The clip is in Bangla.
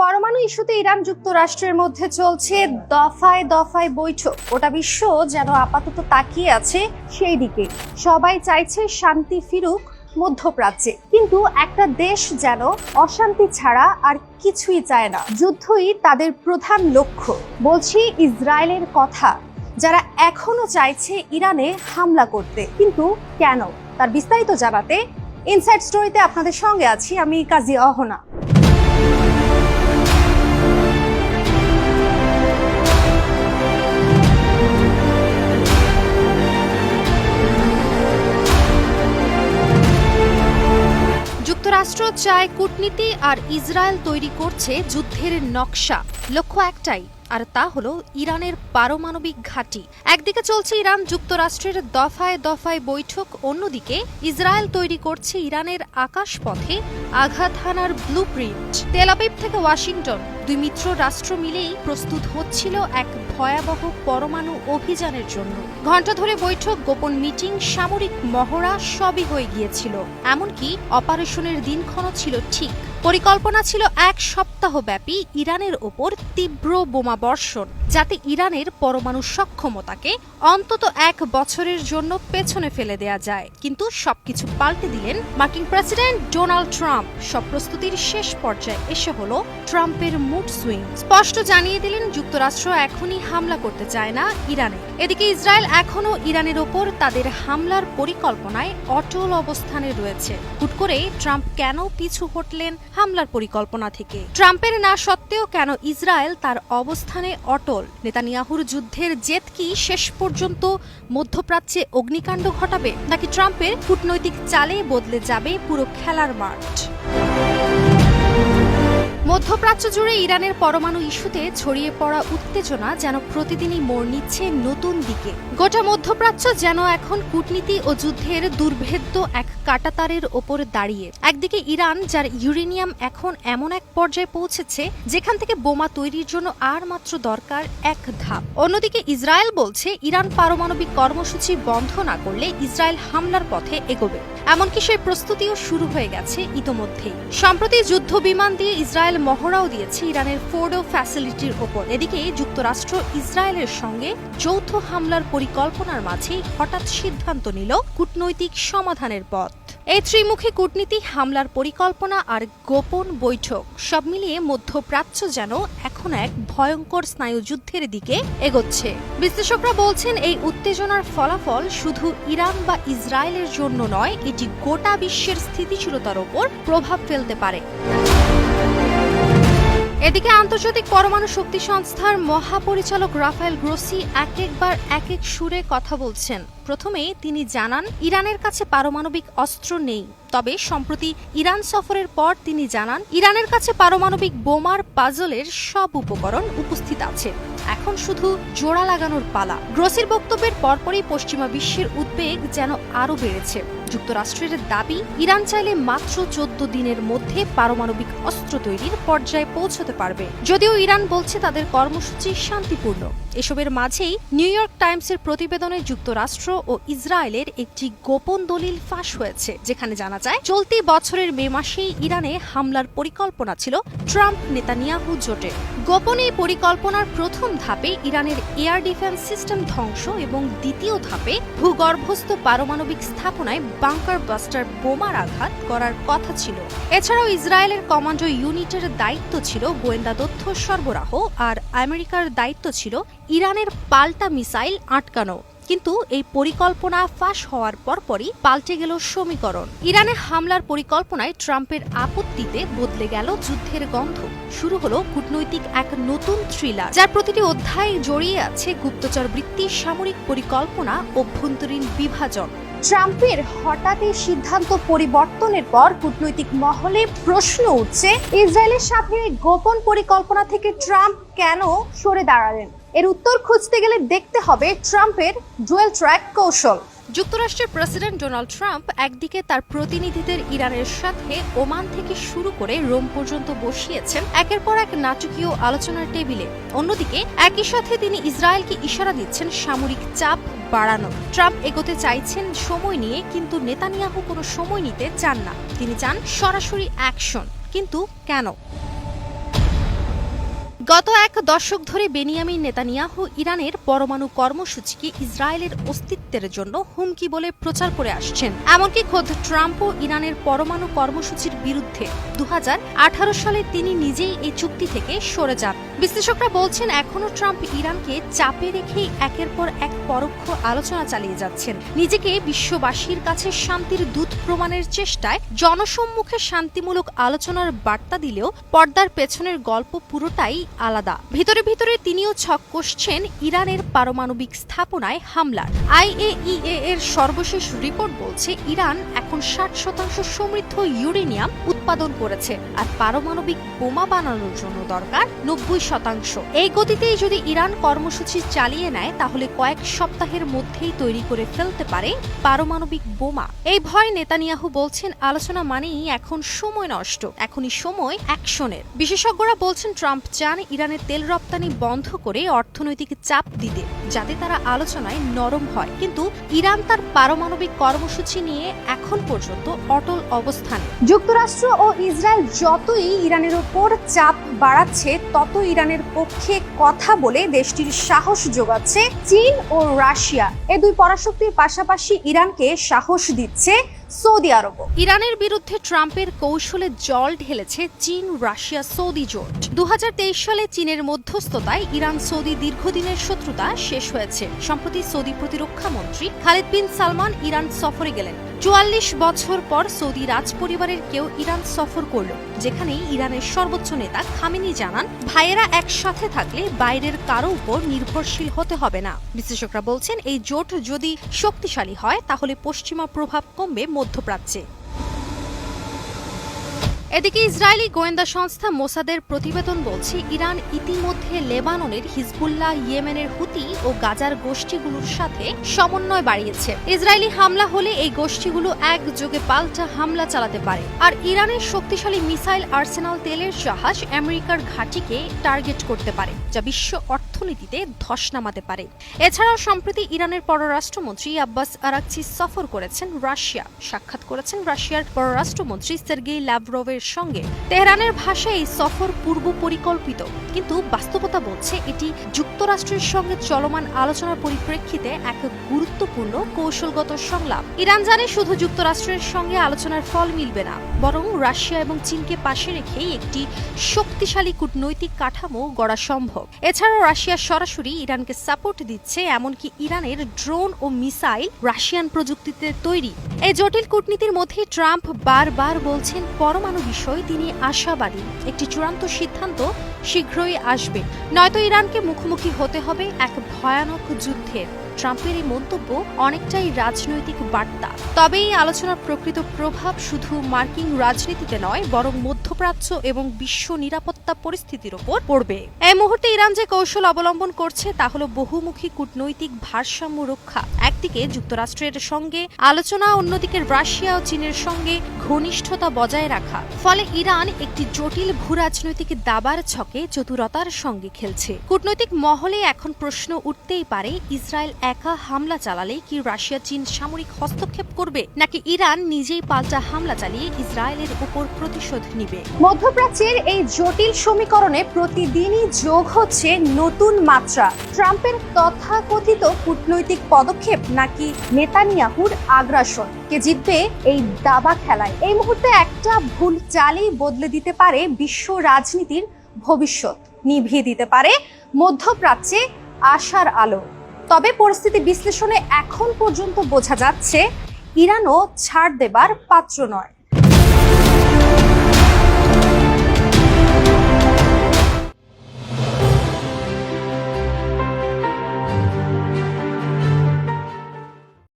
পরমাণু ইস্যুতে ইরান যুক্তরাষ্ট্রের মধ্যে চলছে দফায় দফায় বৈঠক। গোটা বিশ্ব যেন আপাতত তাকিয়ে আছে সেই দিকে। সবাই চাইছে শান্তি ফিরুক মধ্যপ্রাচ্যে। কিন্তু একটা দেশ যেন অশান্তি ছাড়া আর কিছুই চায় না। যুদ্ধই তাদের প্রধান লক্ষ্য, বলছি ইসরায়েলের কথা। যারা এখনও চাইছে ইরানে হামলা করতে। কিন্তু কেন? তার বিস্তারিত জানাতে ইনসাইড স্টোরিতে আপনাদের সঙ্গে আছি আমি কাজী অহনা। যুক্তরাষ্ট্র চায় কূটনীতি আর ইসরায়েল তৈরি করছে যুদ্ধের নকশা। লক্ষ্য একটাই, আর তা হলো ইরানের পারমাণবিক ঘাঁটি। একদিকে চলছে ইরান যুক্তরাষ্ট্রের দফায় দফায় বৈঠক, অন্যদিকে ইসরায়েল তৈরি করছে ইরানের আকাশপথে আঘাত হানার ব্লু প্রিন্ট তেলাবিব থেকে ওয়াশিংটন, দুই মিত্র রাষ্ট্র মিলেই প্রস্তুত হচ্ছিল এক ভয়াবহ পরমাণু অভিযানের জন্য। ঘণ্টা ধরে বৈঠক, গোপন মিটিং, সামরিক মহড়া সবই হয়ে গিয়েছিল। এমনকি অপারেশনের দিনক্ষণও ছিল ঠিক। পরিকল্পনা ছিল এক সপ্তাহ ব্যাপী ইরানের ওপর তীব্র বোমা বর্ষণ। যাতে ইরানের পরমাণু সক্ষমতাকে অন্তত এক বছরের জন্য পেছনে ফেলে দেয়া যায়। কিন্তু সবকিছু পাল্টে দিলেন মার্কিন প্রেসিডেন্ট ডোনাল্ড ট্রাম্প। সব প্রস্তুতির শেষ পর্যায়ে এসে হলো ট্রাম্পের মুড সুইং। স্পষ্ট জানিয়ে দিলেন, যুক্তরাষ্ট্র এখনই হামলা করতে চায় না ইরানে। এদিকে ইসরায়েল এখনও ইরানের ওপর তাদের হামলার পরিকল্পনায় অটল অবস্থানে রয়েছে। হুট করে ট্রাম্প কেন পিছু হটলেন হামলার পরিকল্পনা থেকে? ট্রাম্পের না সত্ত্বেও কেন ইসরায়েল তার অবস্থানে অটল? নেতানিয়াহুর যুদ্ধের জেদ কি শেষ পর্যন্ত মধ্যপ্রাচ্যে অগ্নিকাণ্ড ঘটাবে, নাকি ট্রাম্পের কূটনৈতিক চালে বদলে যাবে পুরো খেলার মাঠ? মধ্যপ্রাচ্য জুড়ে ইরানের পরমাণু ইস্যুতে ছড়িয়ে পড়া উত্তেজনা যেন প্রতিদিনই মোড় নিচ্ছে নতুন দিকে। গোটা মধ্যপ্রাচ্য যেন এখন কূটনীতি ও যুদ্ধের দুর্ভেদ্য এক কাটাতারের ওপর দাঁড়িয়ে। একদিকে ইরান, যার ইউরেনিয়াম এখন এমন এক পর্যায়ে পৌঁছেছে, যেখান থেকে বোমা তৈরির জন্য আর মাত্র দরকার এক ধাপ। অন্যদিকে ইসরায়েল বলছে, ইরান পারমাণবিক কর্মসূচি বন্ধ না করলে ইসরায়েল হামলার পথে এগোবে। এমনকি সেই প্রস্তুতিও শুরু হয়ে গেছে ইতোমধ্যেই। সম্প্রতি যুদ্ধ বিমান দিয়ে ইসরায়েল মহড়াও দিয়েছে ইরানের ফোর্ডো ফ্যাসিলিটির ওপর। এদিকে যুক্তরাষ্ট্র ইসরায়েলের সঙ্গে যৌথ হামলার পরিকল্পনার মাঝেই হঠাৎ সিদ্ধান্ত নিল কূটনৈতিক সমাধানের পথ। এই ত্রিমুখী কূটনীতি, হামলার পরিকল্পনা আর গোপন বৈঠক সব মিলিয়ে মধ্যপ্রাচ্য যেন এখন এক ভয়ঙ্কর স্নায়ুযুদ্ধের দিকে এগোচ্ছে। বিশ্লেষকরা বলছেন, এই উত্তেজনার ফলাফল শুধু ইরান বা ইসরায়েলের জন্য নয়, এটি গোটা বিশ্বের স্থিতিশীলতার ওপর প্রভাব ফেলতে পারে। এদিকে আন্তর্জাতিক পরমাণু শক্তি সংস্থার মহাপরিচালক রাফায়েল গ্রোসি এক একবার এক এক সুরে কথা বলছেন। প্রথমে তিনি জানান, ইরানের কাছে পারমাণবিক অস্ত্র নেই। তবে সম্প্রতি ইরান সফরের পর তিনি জানান, ইরানের কাছে পারমাণবিক বোমার পাজলের সব উপকরণ উপস্থিত আছে। এখন শুধু জোড়া লাগানোর পালা। গ্রোসির বক্তব্যের পরপরই পশ্চিমা বিশ্বের উদ্বেগ যেন আরও বেড়েছে। যুক্তরাষ্ট্রের দাবি, ইরান চাইলে মাত্র চোদ্দ দিনের মধ্যে পারমাণবিক অস্ত্র তৈরির পর্যায়ে পৌঁছতে পারবে। যদিও ইরান বলছে তাদের কর্মসূচি শান্তিপূর্ণ। এসবের মাঝেই নিউ ইয়র্ক টাইমসের প্রতিবেদনে যুক্তরাষ্ট্র ও ইসরায়েলের একটি গোপন দলিল ফাঁস হয়েছে, যেখানে জানা যায়, চলতি বছরের মে মাসেই ইরানে হামলার পরিকল্পনা ছিল ট্রাম্প নেতানিয়াহু জোটে। গোপন পরিকল্পনার প্রথম ধাপে ইরানের এয়ার ডিফেন্স সিস্টেম ধ্বংস এবং দ্বিতীয় ধাপে ভূগর্ভস্থ পারমাণবিক স্থাপনায় বাংকার বাস্টার বোমার আঘাত করার কথা ছিল। এছাড়াও ইসরায়েলের কমান্ডো ইউনিটের দায়িত্ব ছিল গোয়েন্দা তথ্য সরবরাহ আর আমেরিকার দায়িত্ব ছিল ইরানের পাল্টা মিসাইল আটকানো। কিন্তু এই পরিকল্পনা ফাঁস হওয়ার পরপরই পাল্টে গেল সমীকরণ। ইরানে হামলার পরিকল্পনায় ট্রাম্পের আপত্তিতে বদলে গেল যুদ্ধের গন্ধ। শুরু হলো কূটনৈতিক এক নতুন থ্রিলার যার প্রতিটি অধ্যায়ে জড়িয়ে আছে গুপ্তচর বৃত্তি, সামরিক পরিকল্পনা, অভ্যন্তরীণ বিভাজন। ট্রাম্পের হঠাৎ এই সিদ্ধান্ত পরিবর্তনের পর কূটনৈতিক মহলে প্রশ্ন উঠছে, ইসরায়েলের সাথে গোপন পরিকল্পনা থেকে ট্রাম্প কেন সরে দাঁড়ালেন? এর উত্তর খুঁজতে গেলে দেখতে হবে ট্রাম্পের ডুয়েল ট্র্যাক কৌশল। যুক্তরাষ্ট্রের প্রেসিডেন্ট ডোনাল্ড ট্রাম্প একদিকে তার প্রতিনিধিদের ইরানের সাথে ওমান থেকে শুরু করে রোম পর্যন্ত বসিয়েছেন একের পর এক নাটকীয় আলোচনার টেবিলে। অন্যদিকে, একই সাথে তিনি ইসরায়েলকে ইশারা দিচ্ছেন সামরিক চাপ বাড়ানো। ট্রাম্প এগোতে চাইছেন সময় নিয়ে, কিন্তু নেতানিয়াহু কোনো সময় নিতে চান না। তিনি চান সরাসরি অ্যাকশন, কিন্তু কেন? গত এক দশক ধরে বেনিয়ামিন নেতানিয়াহু ইরানের পরমাণু কর্মসূচিকে ইসরায়েলের অস্তিত্বের জন্য হুমকি বলে প্রচার করে আসছেন। এমনকি খোদ ট্রাম্পও ইরানের পরমাণু কর্মসূচির বিরুদ্ধে দুহাজার আঠারো সালে তিনি নিজেই এই চুক্তি থেকে সরে যান। বিশ্লেষকরা বলছেন এখনও ট্রাম্প ইরানকে চাপে রেখেই একের পর এক পরোক্ষ আলোচনা চালিয়ে যাচ্ছেন। নিজেকে বিশ্ববাসীর কাছে শান্তির দূত প্রমাণের চেষ্টায় জনসম্মুখে শান্তিমূলক আলোচনার বার্তা দিলেও পর্দার পেছনের গল্প পুরোটাই আলাদা। ভিতরে ভিতরে তিনিও ছক কষছেন ইরানের পারমাণবিক স্থাপনায় হামলার। আইএইএ এর সর্বশেষ রিপোর্ট বলছে, ইরান এখন ষাট শতাংশ সমৃদ্ধ ইউরেনিয়াম উৎপাদন করেছে আর পারমাণবিক বোমা বানানোর জন্য দরকার নব্বই শতাংশ। এই গতিতেই যদি ইরান কর্মসূচি চালিয়ে নেয়, তাহলে কয়েক সপ্তাহের মধ্যেই তৈরি করে ফেলতে পারে পারমাণবিক বোমা। এই ভয় নেতানিয়াহু বলছেন, আলোচনা মানেই এখন সময় নষ্ট, এখনই সময় অ্যাকশনের। বিশেষজ্ঞরা বলছেন, ট্রাম্প চান ইরানের তেল রপ্তানি বন্ধ করে অর্থনৈতিক চাপ দিতে, যাতে তারা আলোচনায় নরম হয়। কিন্তু ইরান তার পারমাণবিক কর্মসূচি নিয়ে এখন পর্যন্ত অটল অবস্থানে। যুক্তরাষ্ট্র ইসরায়েল যতই ইরানের ওপর চাপ বাড়াচ্ছে তত ইরানের পক্ষে কথা বলে দেশটির সাহস যোগাচ্ছে চীন ও রাশিয়া। এ দুই পরাশক্তির পাশাপাশি ইরানকে সাহস দিচ্ছে সৌদি আরবও। ইরানের বিরুদ্ধে ট্রাম্পের কৌশলে জল ঢেলেছে চীন, রাশিয়া, সৌদি জোট। দু হাজার তেইশ সালে চীনের মধ্যস্থতায় ইরান সৌদি দীর্ঘদিনের শত্রুতা শেষ হয়েছে। সম্প্রতি সৌদি প্রতিরক্ষা মন্ত্রী খালিদ বিন সালমান ইরান সফরে গেলেন। চুয়াল্লিশ বছর পর সৌদি রাজ পরিবারের কেউ ইরান সফর করল যেখানে ইরানের সর্বোচ্চ নেতা খামেনি জানান, ভাইয়েরা একসাথে থাকলে বাইরের কারও উপর নির্ভরশীল হতে হবে না। বিশ্লেষকরা বলছেন, এই জোট যদি শক্তিশালী হয়, তাহলে পশ্চিমা প্রভাব কমবে মধ্যপ্রাচ্যে। এদিকে ইসরায়েলি গোয়েন্দা সংস্থা মোসাদের প্রতিবেদন বলছে, ইরান ইতিমধ্যে লেবাননের হিজবুল্লাহ, ইয়েমেনের হুতি ও গাজার গোষ্ঠীগুলোর সাথে সমন্বয় বাড়িয়েছে। ইসরায়েলি হামলা হলে এই গোষ্ঠীগুলো একযোগে পাল্টা হামলা চালাতে পারে। আর ইরানের শক্তিশালী মিসাইল আর্সেনাল তেলের জাহাজ আমেরিকার ঘাঁটিকে টার্গেট করতে পারে, যা বিশ্ব অর্থনীতিতে ধস নামাতে পারে। এছাড়াও সম্প্রতি ইরানের পররাষ্ট্রমন্ত্রী আব্বাস আরাকচি সফর করেছেন রাশিয়া। সাক্ষাৎ করেছেন রাশিয়ার পররাষ্ট্রমন্ত্রী সের্গেই ল্যাভরভের সঙ্গে। তেহরানের ভাষায় এই সফর পূর্ব পরিকল্পিত কিন্তু বাস্তবতা বলছে এটি যুক্তরাষ্ট্রের সঙ্গে চলমান আলোচনার পরিপ্রেক্ষিতে এক গুরুত্বপূর্ণ কৌশলগত সংলাপ। ইরান জানে শুধু যুক্তরাষ্ট্রের সঙ্গে আলোচনার ফল মিলবে না, বরং রাশিয়া এবং চীনকে পাশে রেখেই একটি শক্তিশালী কূটনৈতিক কাঠামো গড়া সম্ভব। এছাড়াও রাশিয়া সরাসরি ইরানকে সাপোর্ট দিচ্ছে, এমনকি ইরানের ড্রোন ও মিসাইল রাশিয়ান প্রযুক্তিতে তৈরি। এই জটিল কূটনীতির মধ্যে ট্রাম্প বারবার বলছেন, পরমাণু বিষয়ে তিনি আশাবাদী। একটি চূড়ান্ত সিদ্ধান্ত শীঘ্রই আসবে। নয়তো ইরানকে মুখোমুখি হতে হবে এক ভয়ানক যুদ্ধের ট্রাম্পের এই মন্তব্য অনেকটাই রাজনৈতিক বার্তা। তবে এই আলোচনার প্রকৃত প্রভাব শুধু মার্কিন রাজনীতিতে নয়, বরং মধ্যপ্রাচ্য এবং বিশ্ব নিরাপত্তা পরিস্থিতির ওপর পড়বে। এই মুহূর্তে ইরান যে কৌশল অবলম্বন করছে, তা হল বহুমুখী কূটনৈতিক ভারসাম্য রক্ষা। একদিকে যুক্তরাষ্ট্রের সঙ্গে আলোচনা, অন্যদিকে রাশিয়া ও চীনের সঙ্গে ঘনিষ্ঠতা বজায় রাখা। ফলে ইরান একটি জটিল ভূরাজনৈতিক দাবার ছকে চতুরতার সঙ্গে খেলছে। কূটনৈতিক মহলে এখন প্রশ্ন উঠতেই পারে, ইসরায়েল একা হামলা চালালে কি রাশিয়া চীন সামরিক হস্তক্ষেপ করবে? নাকি ইরান নিজেই পাল্টা হামলা চালিয়ে ইসরায়েলের উপর প্রতিশোধ নিবে? মধ্যপ্রাচ্যের এই জটিল সমীকরণে প্রতিদিনই যোগ হচ্ছে নতুন মাত্রা। ট্রাম্পের তথাকথিত কূটনৈতিক পদক্ষেপ নাকি নেতানিয়াহুর আগ্রাসন? কে জিতবে এই দাবা খেলায়? এই মুহূর্তে একটা ভুল চালই বদলে দিতে পারে বিশ্ব রাজনীতির ভবিষ্যৎ। নিভিয়ে দিতে পারে মধ্যপ্রাচ্যে আশার আলো। তবে পরিস্থিতি বিশ্লেষণে এখন পর্যন্ত বোঝা যাচ্ছে ইরানও ছাড় দেবার পাত্র নয়।